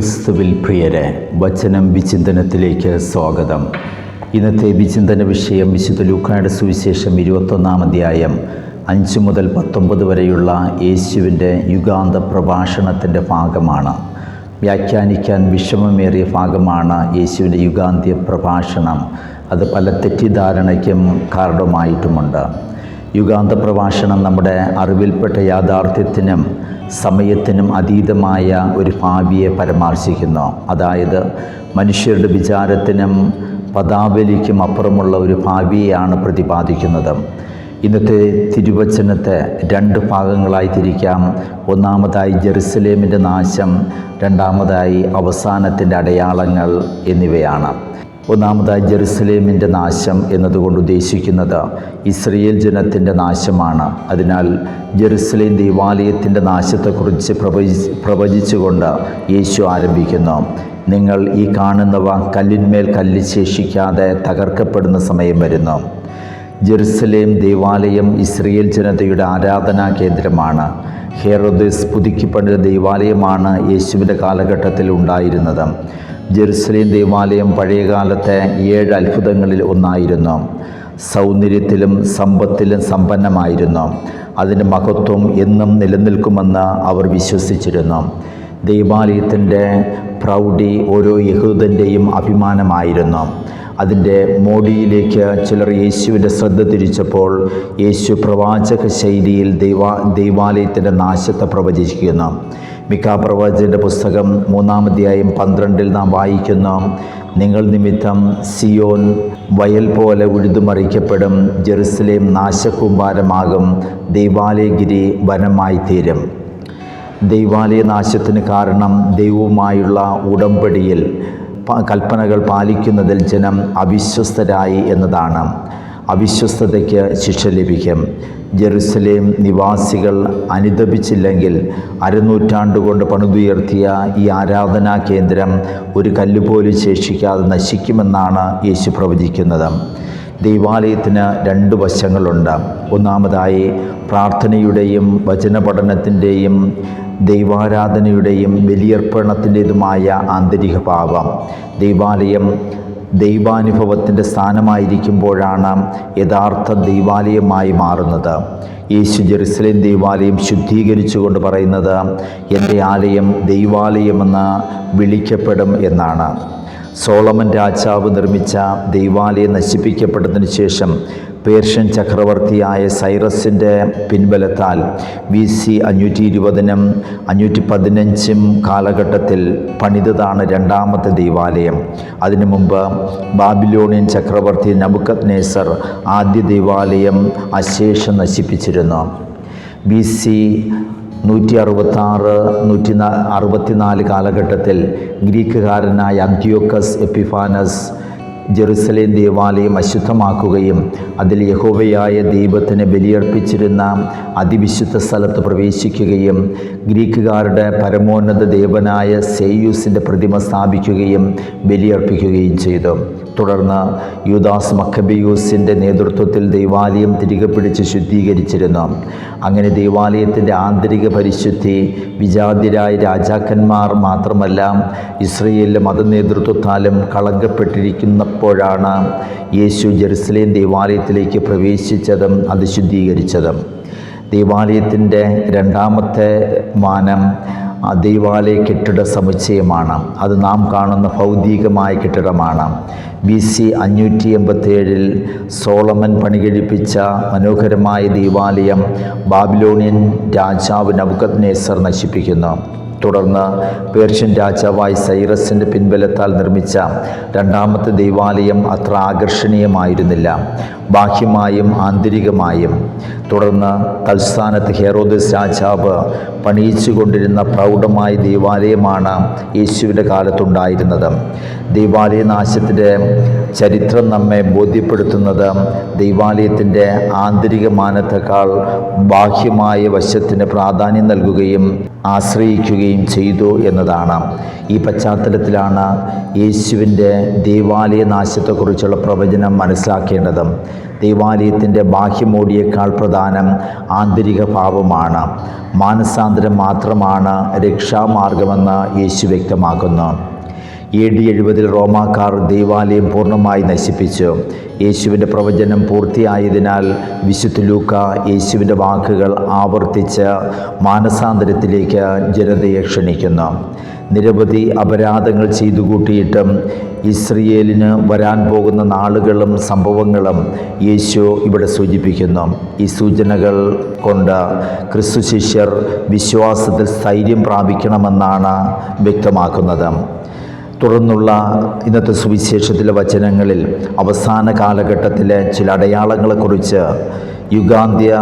ക്രിസ്തുവിൽ പ്രിയരെ വചനം വിചിന്തനത്തിലേക്ക് സ്വാഗതം. ഇന്നത്തെ വിചിന്തന വിഷയം വിശുദ്ധ ലൂക്കായുടെ സുവിശേഷം ഇരുപത്തൊന്നാം അധ്യായം അഞ്ച് മുതൽ പത്തൊമ്പത് വരെയുള്ള യേശുവിന്റെ യുഗാന്ത പ്രഭാഷണത്തിന്റെ ഭാഗമാണ്. വ്യാഖ്യാനിക്കാൻ വിഷമമേറിയ ഭാഗമാണ് യേശുവിന്റെ യുഗാന്ത്യ പ്രഭാഷണം. അത് പല തെറ്റിദ്ധാരണയ്ക്കും കാരണമായിട്ടുമുണ്ട്. യുഗാന്ത പ്രഭാഷണം നമ്മുടെ അറിവിൽപ്പെട്ട യാഥാർത്ഥ്യത്തിനും സമയത്തിനും അതീതമായ ഒരു ഭാവിയെ പരാമർശിക്കുന്നു. അതായത് മനുഷ്യരുടെ വിചാരത്തിനും പദാവലിക്കും അപ്പുറമുള്ള ഒരു ഭാവിയെയാണ് പ്രതിപാദിക്കുന്നത്. ഇന്നത്തെ തിരുവചനത്തെ രണ്ട് ഭാഗങ്ങളായി തിരിക്കാം ഒന്നാമതായി ജെറുസലേമിന്റെ നാശം രണ്ടാമതായി അവസാനത്തിന്റെ അടയാളങ്ങൾ എന്നിവയാണ്. ഒന്നാമതായി ജെറുസലേമിന്റെ നാശം എന്നതുകൊണ്ട് ഉദ്ദേശിക്കുന്നത് ഇസ്രയേൽ ജനത്തിന്റെ നാശമാണ്. അതിനാൽ ജെറുസലേം ദേവാലയത്തിന്റെ നാശത്തെക്കുറിച്ച് പ്രവചി പ്രവചിച്ചുകൊണ്ട് യേശു ആരംഭിക്കുന്നു. നിങ്ങൾ ഈ കാണുന്നവ കല്ലിന്മേൽ കല്ല് ശേഷിക്കാതെ തകർക്കപ്പെടുന്ന സമയം വരുന്നു. ജെറുസലേം ദേവാലയം ഇസ്രയേൽ ജനതയുടെ ആരാധനാ കേന്ദ്രമാണ്. ഹെറോദസ് പുതുക്കിപ്പണിത ദേവാലയമാണ് യേശുവിന്റെ കാലഘട്ടത്തിൽ ഉണ്ടായിരുന്നത്. ജെറുസലേം ദേവാലയം പഴയകാലത്തെ ഏഴ് അത്ഭുതങ്ങളിൽ ഒന്നായിരുന്നു. സൗന്ദര്യത്തിലും സമ്പത്തിലും സമ്പന്നമായിരുന്നു. അതിന്റെ മഹത്വം എന്നും നിലനിൽക്കുമെന്ന് അവർ വിശ്വസിച്ചിരുന്നു. ദൈവാലയത്തിന്റെ പ്രൗഢി ഓരോ യഹൂദന്റെയും അഭിമാനമായിരുന്നു. അതിന്റെ മോടിയിലേക്ക് ചിലർ യേശുവിന്റെ ശ്രദ്ധ തിരിച്ചപ്പോൾ യേശു പ്രവാചക ശൈലിയിൽ ദൈവ ദൈവാലയത്തിന്റെ നാശത്തെ പ്രവചിക്കുന്നു മിക്ക പ്രവചന്റെ പുസ്തകം മൂന്നാമധ്യായം പന്ത്രണ്ടിൽ നാം വായിക്കുന്ന നിങ്ങൾ നിമിത്തം സിയോൻ വയൽ പോലെ ഉഴുതുമറിക്കപ്പെടും ജെറുസലേം നാശക്കൂമ്പാരമാകും ദൈവാലയഗിരി വനമായി തീരും ദൈവാലയ നാശത്തിന് കാരണം ദൈവവുമായുള്ള ഉടമ്പടിയിൽ കൽപ്പനകൾ പാലിക്കുന്നതിൽ ജനം അവിശ്വസ്തരായി എന്നതാണ്. അവിശ്വസ്തതയ്ക്ക് ശിക്ഷ ലഭിക്കും. ജെറുസലേം നിവാസികൾ അനുദപിച്ചില്ലെങ്കിൽ അരനൂറ്റാണ്ടുകൊണ്ട് പണിതുയർത്തിയ ഈ ആരാധനാ കേന്ദ്രം ഒരു കല്ലുപോലും ശേഷിക്കാതെ നശിക്കുമെന്നാണ് യേശു പ്രവചിക്കുന്നത്. ദൈവാലയത്തിന് രണ്ട് വശങ്ങളുണ്ട്. ഒന്നാമതായി പ്രാർത്ഥനയുടെയും വചനപഠനത്തിന്റെയും ദൈവാരാധനയുടെയും ബലിയർപ്പണത്തിന്റെതുമായ ആന്തരിക ഭാവം ദൈവാലയം ദൈവാനുഭവത്തിന്റെ സ്ഥാനമായിരിക്കുമ്പോഴാണ് യഥാർത്ഥ ദൈവാലയമായി മാറുന്നത്. യേശു ജെറുസലേം ദൈവാലയം ശുദ്ധീകരിച്ചുകൊണ്ട് പറയുന്നത് എന്റെ ആലയം ദൈവാലയമെന്ന് വിളിക്കപ്പെടും എന്നാണ്. സോളമൻ രാജാവ് നിർമ്മിച്ച ദൈവാലയം നശിപ്പിക്കപ്പെട്ടതിന് ശേഷം പേർഷ്യൻ ചക്രവർത്തിയായ സൈറസിന്റെ പിൻബലത്താൽ ബി സി അഞ്ഞൂറ്റി ഇരുപതിനും അഞ്ഞൂറ്റി പതിനഞ്ചും കാലഘട്ടത്തിൽ പണിതതാണ് രണ്ടാമത്തെ ദൈവാലയം. അതിനു മുമ്പ് ബാബിലോണിയൻ ചക്രവർത്തി നബുക്കത് നേസർ ആദ്യ ദൈവാലയം അശേഷം നശിപ്പിച്ചിരുന്നു. ബി സി നൂറ്റി അറുപത്താറ് നൂറ്റി അറുപത്തിനാല് കാലഘട്ടത്തിൽ ഗ്രീക്കുകാരനായ അന്ത്യോക്കസ് എപ്പിഫാനസ് ജെറുസലേം ദേവാലയം അശുദ്ധമാക്കുകയും അതിൽ യഹോവയായ ദൈവത്തിന് ബലിയർപ്പിച്ചിരുന്ന അതിവിശുദ്ധ സ്ഥലത്ത് പ്രവേശിക്കുകയും ഗ്രീക്കുകാരുടെ പരമോന്നത ദേവനായ സെയ്യൂസിന്റെ പ്രതിമ സ്ഥാപിക്കുകയും ബലിയർപ്പിക്കുകയും ചെയ്തു. തുടർന്ന് യുദാസ് മക്കബിയൂസിന്റെ നേതൃത്വത്തിൽ ദൈവാലയം തിരികെ പിടിച്ച് ശുദ്ധീകരിച്ചിരുന്നു. അങ്ങനെ ദൈവാലയത്തിന്റെ ആന്തരിക പരിശുദ്ധി വിജാതിരായ രാജാക്കന്മാർ മാത്രമല്ല ഇസ്രയേലിലെ മതനേതൃത്വത്താലും കളങ്കപ്പെട്ടിരിക്കുന്നപ്പോഴാണ് യേശു ജെറുസലേം ദേവാലയത്തിലേക്ക് പ്രവേശിച്ചതും അത് ശുദ്ധീകരിച്ചതും. ദേവാലയത്തിന്റെ രണ്ടാമത്തെ മാനം ദൈവാലയ കെട്ടിട സമുച്ചയമാണ്. അത് നാം കാണുന്ന ഭൗതികമായ കെട്ടിടമാണ്. ബി സി അഞ്ഞൂറ്റി എൺപത്തേഴിൽ സോളമൻ പണികഴിപ്പിച്ച മനോഹരമായ ദൈവാലയം ബാബിലോണിയൻ രാജാവ് നബുക്കത് നേസർ നശിപ്പിക്കുന്നു. തുടർന്ന് പേർഷ്യൻ രാജാവായി സൈറസിന്റെ പിൻബലത്താൽ നിർമ്മിച്ച രണ്ടാമത്തെ ദൈവാലയം അത്ര ആകർഷണീയമായിരുന്നില്ല. ബാഹ്യമായും ആന്തരികമായും. തുടർന്ന് തൽസ്ഥാനത്ത് ഹെറോദസ് രാജാവ് പണിയിച്ചു കൊണ്ടിരുന്ന പ്രൗഢമായ ദൈവാലയമാണ് യേശുവിന്റെ കാലത്തുണ്ടായിരുന്നത്. ദൈവാലയ നാശത്തിന്റെ ചരിത്രം നമ്മെ ബോധ്യപ്പെടുത്തുന്നത് ദൈവാലയത്തിന്റെ ആന്തരിക മാനത്തേക്കാൾ ബാഹ്യമായ വശത്തിന് പ്രാധാന്യം നൽകുകയും ആശ്രയിക്കുകയും ചെയ്തു എന്നതാണ്. ഈ പശ്ചാത്തലത്തിലാണ് യേശുവിന്റെ ദൈവാലയ നാശത്തെക്കുറിച്ചുള്ള പ്രവചനം മനസ്സിലാക്കേണ്ടത് ദൈവാലയത്തിന്റെ ബാഹ്യമോടിയേക്കാൾ പ്രധാനം ആന്തരിക ഭാവമാണ് മാനസാന്തരം മാത്രമാണ് രക്ഷാമാർഗമെന്ന് യേശു വ്യക്തമാക്കുന്നു. എ ഡി എഴുപതിൽ റോമാക്കാർ ദൈവാലയം പൂർണമായി നശിപ്പിച്ചു. യേശുവിന്റെ പ്രവചനം പൂർത്തിയായതിനാൽ വിശുദ്ധ ലൂക്ക യേശുവിന്റെ വാക്കുകൾ ആവർത്തിച്ച് മാനസാന്തരത്തിലേക്ക് ജനതയെ ക്ഷണിക്കുന്നു. നിരവധി അപരാധങ്ങൾ ചെയ്തു കൂട്ടിയിട്ടും ഇസ്രയേലിന് വരാൻ പോകുന്ന നാളുകളും സംഭവങ്ങളും യേശു ഇവിടെ സൂചിപ്പിക്കുന്നു. ഈ സൂചനകൾ കൊണ്ട് ക്രിസ്തു ശിഷ്യർ വിശ്വാസത്തിൽ സ്ഥൈര്യം പ്രാപിക്കണമെന്നാണ് വ്യക്തമാക്കുന്നത്. തുടർന്നുള്ള ഇന്നത്തെ സുവിശേഷത്തിലെ വചനങ്ങളിൽ അവസാന കാലഘട്ടത്തിലെ ചില അടയാളങ്ങളെക്കുറിച്ച് യുഗാന്ത്യ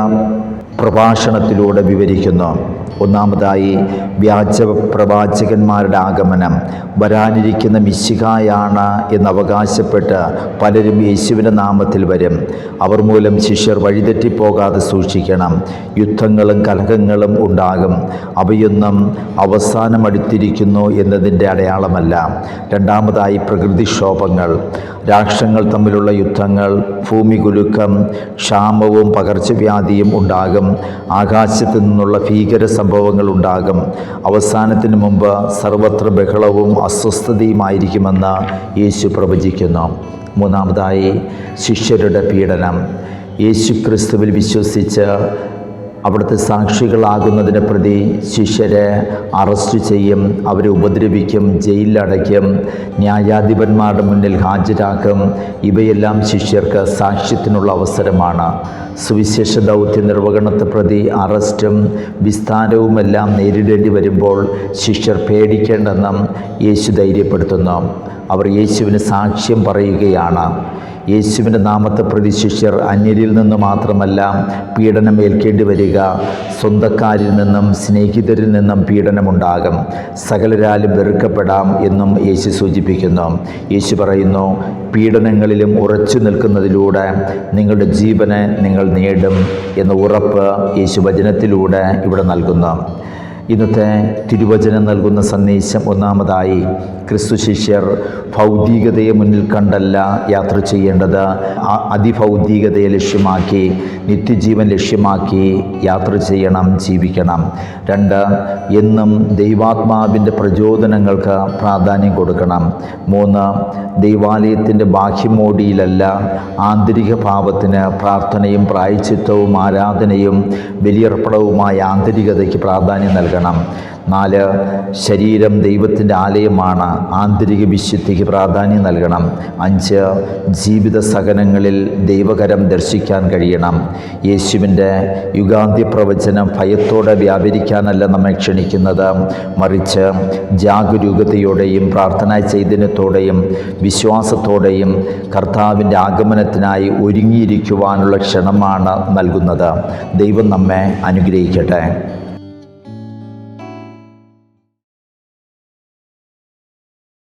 പ്രഭാഷണത്തിലൂടെ വിവരിക്കുന്നു ഒന്നാമതായി വ്യാജ പ്രവാചകന്മാരുടെ ആഗമനം. വരാനിരിക്കുന്ന മിശികായാണ് എന്ന് അവകാശപ്പെട്ട് പലരും യേശുവിന്റെ നാമത്തിൽ വരും. അവർ മൂലം ശിഷ്യർ വഴിതെറ്റിപ്പോകാതെ സൂക്ഷിക്കണം. യുദ്ധങ്ങളും കലഹങ്ങളും ഉണ്ടാകും. അവയൊന്നും അവസാനം അടുത്തിരിക്കുന്നു എന്നതിന്റെ അടയാളമല്ല. രണ്ടാമതായി പ്രകൃതിക്ഷോഭങ്ങൾ. രാഷ്ട്രങ്ങൾ തമ്മിലുള്ള യുദ്ധങ്ങൾ ഭൂമി കുലുക്കം ക്ഷാമവും പകർച്ചവ്യാധിയും ഉണ്ടാകും. ആകാശത്തു നിന്നുള്ള ഭീകര സംഭവങ്ങൾ ഉണ്ടാകും അവസാനത്തിന് മുമ്പ് സർവത്ര ബഹളവും അസ്വസ്ഥതയുമായിരിക്കുമെന്ന് യേശു പ്രവചിക്കുന്നു. മൂന്നാമതായി ശിഷ്യരുടെ പീഡനം. യേശുക്രിസ്തുവിൽ വിശ്വസിച്ച് അവിടുത്തെ സാക്ഷികളാകുന്നതിനെ പ്രതി ശിഷ്യരെ അറസ്റ്റ് ചെയ്യും അവരെ ഉപദ്രവിക്കും ജയിലിലടയ്ക്കും ന്യായാധിപന്മാരുടെ മുന്നിൽ ഹാജരാക്കും. ഇവയെല്ലാം ശിഷ്യർക്ക് സാക്ഷ്യത്തിനുള്ള അവസരമാണ്. സുവിശേഷ ദൗത്യ നിർവഹണത്തെ പ്രതി അറസ്റ്റും വിസ്താരവുമെല്ലാം നേരിടേണ്ടി വരുമ്പോൾ ശിഷ്യർ പേടിക്കേണ്ടെന്നും യേശു ധൈര്യപ്പെടുത്തുന്നു. അവർ യേശുവിന് സാക്ഷ്യം പറയുകയാണ്. യേശുവിന്റെ നാമത്തെ പ്രതി ശിഷ്യർ അന്യരിൽ നിന്ന് മാത്രമല്ല പീഡനം ഏൽക്കേണ്ടി വരിക. സ്വന്തക്കാരിൽ നിന്നും സ്നേഹിതരിൽ നിന്നും പീഡനമുണ്ടാകും. സകലരാലും വെറുക്കപ്പെടാം എന്നും യേശു സൂചിപ്പിക്കുന്നു. യേശു പറയുന്നു പീഡനങ്ങളിലും ഉറച്ചു നിൽക്കുന്നതിലൂടെ നിങ്ങളുടെ ജീവനെ നിങ്ങൾ നേടും എന്ന ഉറപ്പ് യേശു വചനത്തിലൂടെ ഇവിടെ നൽകുന്നു. ഇന്നത്തെ തിരുവചനം നൽകുന്ന സന്ദേശം ഒന്നാമതായി ക്രിസ്തു ശിഷ്യർ ഭൗതികതയെ മുന്നിൽ കണ്ടല്ല യാത്ര ചെയ്യേണ്ടത്. അതിഭൗതികതയെ ലക്ഷ്യമാക്കി നിത്യജീവൻ ലക്ഷ്യമാക്കി യാത്ര ചെയ്യണം ജീവിക്കണം. രണ്ട് എന്നും ദൈവാത്മാവിന്റെ പ്രചോദനങ്ങൾക്ക് പ്രാധാന്യം കൊടുക്കണം. മൂന്ന് ദൈവാലയത്തിന്റെ ബാഹ്യമോടിയിലല്ല ആന്തരിക ഭാവത്തിന് പ്രാർത്ഥനയും പ്രായച്ചിത്വവും ആരാധനയും ബലിയർപ്പണവുമായ ആന്തരികതയ്ക്ക് പ്രാധാന്യം നൽകണം. നാല് ശരീരം ദൈവത്തിന്റെ ആലയമാണ്. ആന്തരിക വിശുദ്ധിക്ക് പ്രാധാന്യം നൽകണം. അഞ്ച് ജീവിത സഹനങ്ങളിൽ ദൈവകരം ദർശിക്കാൻ കഴിയണം. യേശുവിന്റെ യുഗാന്തി പ്രവചനം ഭയത്തോടെ വ്യാപരിക്കാനല്ല നമ്മെ ക്ഷണിക്കുന്നത്. മറിച്ച് ജാഗരൂകതയോടെയും പ്രാർത്ഥനാ ചൈതന്യത്തോടെയും വിശ്വാസത്തോടെയും കർത്താവിന്റെ ആഗമനത്തിനായി ഒരുങ്ങിയിരിക്കുവാനുള്ള ക്ഷണമാണ് നൽകുന്നത്. ദൈവം നമ്മെ അനുഗ്രഹിക്കട്ടെ.